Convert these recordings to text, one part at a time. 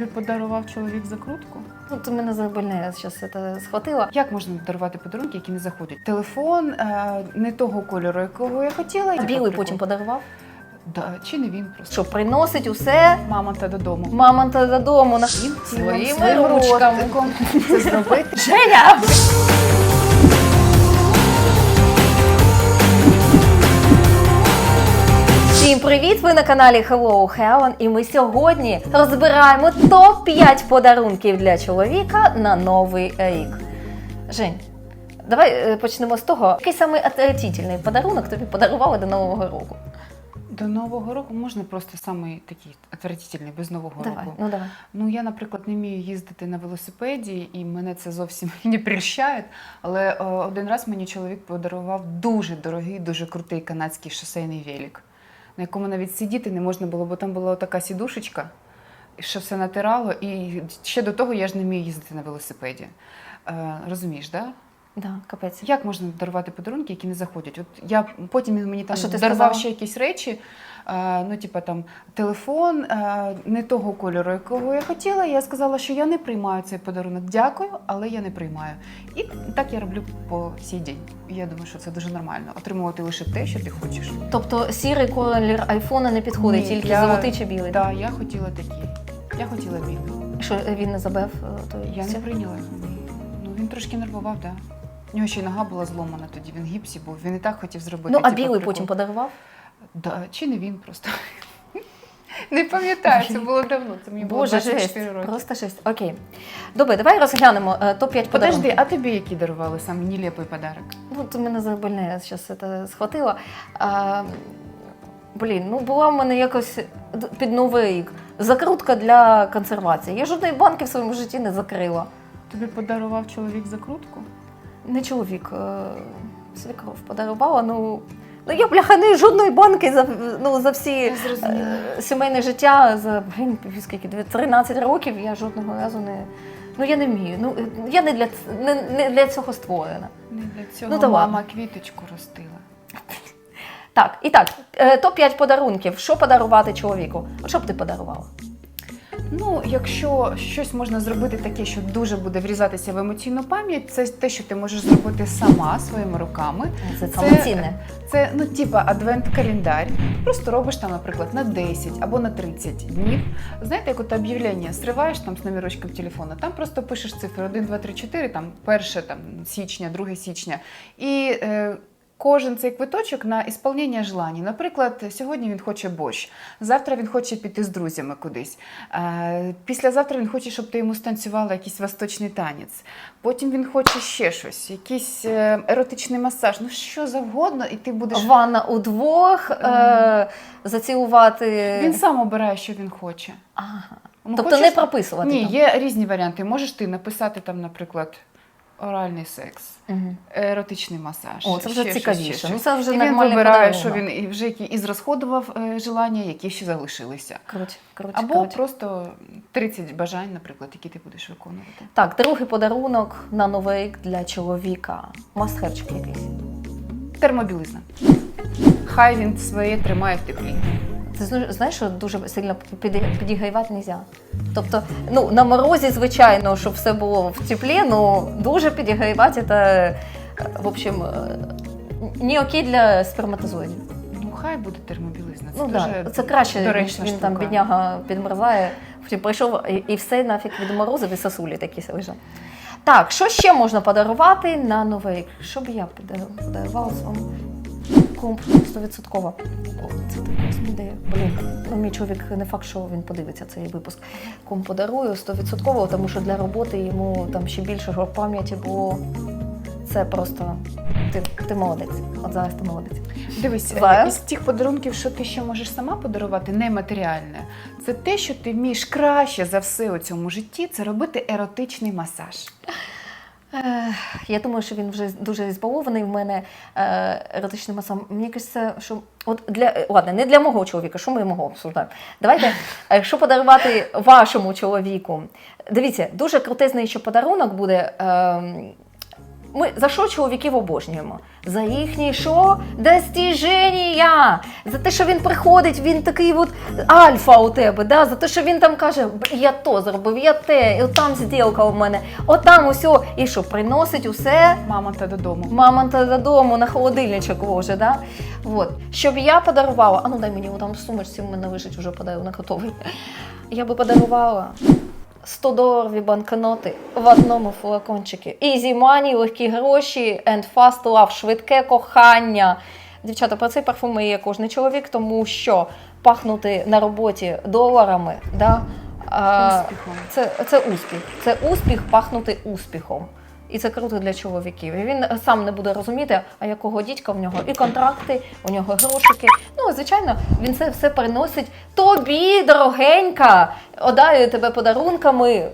Тобі подарував чоловік закрутку? Ну, ти мене забильне зараз це схватила. Як можна дарувати подарунки, які не заходять? Телефон е, не того кольору, якого я хотіла. А білий потім подарував. Да, чи не він просто? Що приносить усе Мама та додому. мамонта додому на Він своїми своїм ручками. ручками це зробити. Женя! Всім привіт! Ви на каналі Hello Heaven і ми сьогодні розбираємо топ-5 подарунків для чоловіка на новий рік. Жень, давай е, почнемо з того, який самий отвратительний подарунок тобі подарували до Нового року. До Нового року можна просто самий такий отвратительний, без Нового Давай, року. ну давай. Ну я, наприклад, не вмію їздити на велосипеді, і мене це зовсім не прельщає. Але е, один раз мені чоловік подарував дуже дорогий, дуже крутий канадський шосейний велик, на якому навіть сидіти не можна було, бо там була така сідушечка, що все натирало. І ще до того я ж не вмію їздити на велосипеді. Е, розумієш, так? Да? Да, капець. Як можна дарувати подарунки, які не заходять? От я потім він мені там А що ти дарував сказала? ще якісь речі. Е, ну, типа там телефон е, не того кольору, якого я хотіла. Я сказала, що я не приймаю цей подарунок. Дякую, але я не приймаю. І так я роблю по сій день. Я думаю, що це дуже нормально. Отримувати лише те, що ти хочеш. Тобто сірий колір айфона не підходить, Ні, тільки я- золотий чи білий. Так, я хотіла такі. Я хотіла білий. Що він не забив е, той Я не прийняла. Ну він трошки нервував, так. Да. У нього ще й нога була зломана тоді, він гіпсі був. Він і так хотів зробити. Ну, а типу, білий потім подарував? Да, чи не він просто. Не пам'ятаю, це було давно. Це мені було Боже, 24 жесть. роки. Просто жесть. Окей. Добре, давай розглянемо е, топ-5 Подожди, подарунків. а тобі які дарували саме нелепий подарок? Ну, ти мене за больне зараз це схватила. А, блін, ну була в мене якось під новий рік. Закрутка для консервації. Я жодної банки в своєму житті не закрила. Тобі подарував чоловік закрутку? Не чоловік, е, свекров подарувала. Ну, ну я бляха не жодної банки за, ну, за всі е, сімейне життя за блін, скільки 13 років я жодного разу не. Ну я не вмію. Ну я не для не, не для цього створена. Не для цього Ну, та мама ладно. квіточку ростила. Так, і так, е, топ-5 подарунків. Що подарувати чоловіку? От що б ти подарувала? Ну, якщо щось можна зробити таке, що дуже буде врізатися в емоційну пам'ять, це те, що ти можеш зробити сама своїми руками. Це Це- Це ну, типа адвент-календар. Просто робиш там, наприклад, на 10 або на 30 днів. Знаєте, як от об'явлення зриваєш там з номерочком телефону, там просто пишеш цифри 1, 2, 3, 4, там 1 там, січня, 2 січня. І е, кожен цей квиточок на ісполнення желань. Наприклад, сьогодні він хоче борщ, завтра він хоче піти з друзями кудись. Е, післязавтра він хоче, щоб ти йому станцювала якийсь восточний танець. Потім він хоче ще щось, якийсь е, еротичний масаж, ну що завгодно, і ти будеш. Ванна удвох, е, зацілувати. Він сам обирає, що він хоче. Ага. Ну, тобто хочеш- не прописувати. Ні, там. є різні варіанти. Можеш ти написати там, наприклад, оральний секс, Мгм. еротичний масаж. О, це вже ще цікавіше. щось, ще Ну це вже І він вибирає, що він і вже які із розходував е, желання, які ще залишилися. Круть, круть, Або круть. просто 30 бажань, наприклад, які ти будеш виконувати. Так, другий подарунок на новий рік для чоловіка. Мастхевчик якийсь. Термобілизна. Хай він своє тримає в теплі. Ти знаєш, що дуже сильно піді- підігрівати не можна. Тобто, ну, на морозі, звичайно, щоб все було в теплі, ну дуже підігрівати це, в общем, не окей для сперматозоїдів. Ну, хай буде термобілизна. Це Ну дуже це краще, ніж доречна він там бідняга підмерзає, прийшов і, все нафіг відморозив і сосулі такі лежать. Так, що ще можна подарувати на новий рік? Що б я подарувала своєму комп 100%? Це така ідея. Блін, ну мій чоловік не факт, що він подивиться цей випуск. Комп подарую 100%, тому що для роботи йому там ще більше ж пам'яті було. Це просто ти, ти молодець. От зараз ти молодець. Дивись, е, із тих подарунків, що ти ще можеш сама подарувати, нематеріальне, це те, що ти вмієш краще за все у цьому житті, це робити еротичний масаж. Я думаю, що він вже дуже збалований в мене е, еротичним масом. Мені кажеться, що от для е, ладно, не для мого чоловіка, що ми його обсуждаємо. Давайте, а якщо подарувати вашому чоловіку, дивіться, дуже крутезний що подарунок буде. Ми за що чоловіків обожнюємо? За їхні що? Достіження! За те, що він приходить, він такий от альфа у тебе, да? за те, що він там каже, я то зробив, я те, і там зділка у мене, отам усе, і що приносить усе Мама та додому. мамонта додому на холодильничок ложе, да? Вот. Щоб я подарувала, а ну дай мені там в сумочці, у мене лежить вже подарунок готовий. Я би подарувала 100 доларові банкноти в одному флакончику. Easy money, легкі гроші and fast love, швидке кохання. Дівчата, про цей парфум має кожен чоловік, тому що пахнути на роботі доларами, да, а, це, це успіх. Це успіх пахнути успіхом. І це круто для чоловіків. І він сам не буде розуміти, а якого дідька в нього і контракти, у нього грошики. Ну, звичайно, він це все приносить тобі, дорогенька, одаю тебе подарунками.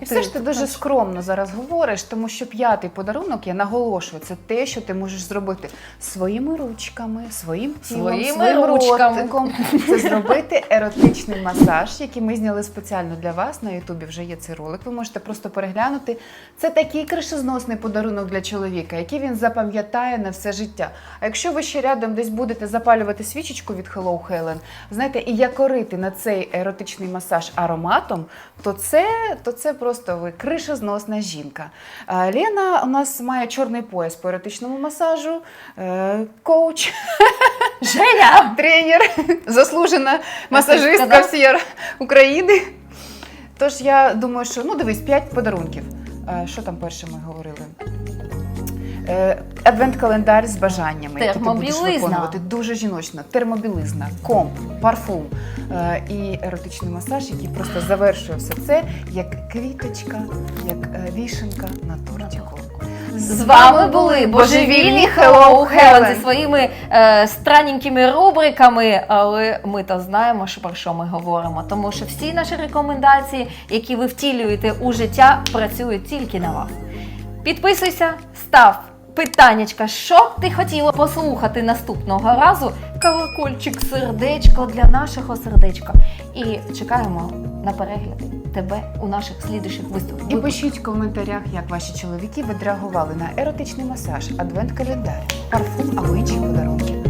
І все ж ти дуже скромно зараз говориш, тому що п'ятий подарунок, я наголошую, це те, що ти можеш зробити своїми ручками, своїм тілом, Своїми своїм ручками. ротиком. Це зробити еротичний масаж, який ми зняли спеціально для вас. На Ютубі вже є цей ролик. Ви можете просто переглянути. Це такий кришезносний подарунок для чоловіка, який він запам'ятає на все життя. А якщо ви ще рядом десь будете запалювати свічечку від Hello Helen, знаєте, і якорити на цей еротичний масаж ароматом, то це, то це просто ви кришезносна жінка. А, Лена у нас має чорний пояс по еротичному масажу, е, коуч, Женя! тренер, заслужена масажистка всієї України. Тож я думаю, що ну дивись, п'ять подарунків. Е, Що там перше ми говорили? Адвент-календар з бажаннями, які ти будеш виконувати. Дуже жіночно. Термобілизна, комп, парфум е, і еротичний масаж, який просто завершує все це як квіточка, як е, вішенка на тортику. З вами були божевільні Hello Heaven зі своїми е, странненькими рубриками, але ми то знаємо, що про що ми говоримо. Тому що всі наші рекомендації, які ви втілюєте у життя, працюють тільки на вас. Підписуйся, став питаннячка, що б ти хотіла послухати наступного разу. Колокольчик, сердечко для нашого сердечка. І чекаємо на перегляди тебе у наших слідуючих виступах. І пишіть в коментарях, як ваші чоловіки відреагували на еротичний масаж, адвент-календар, парфум або інші подарунки.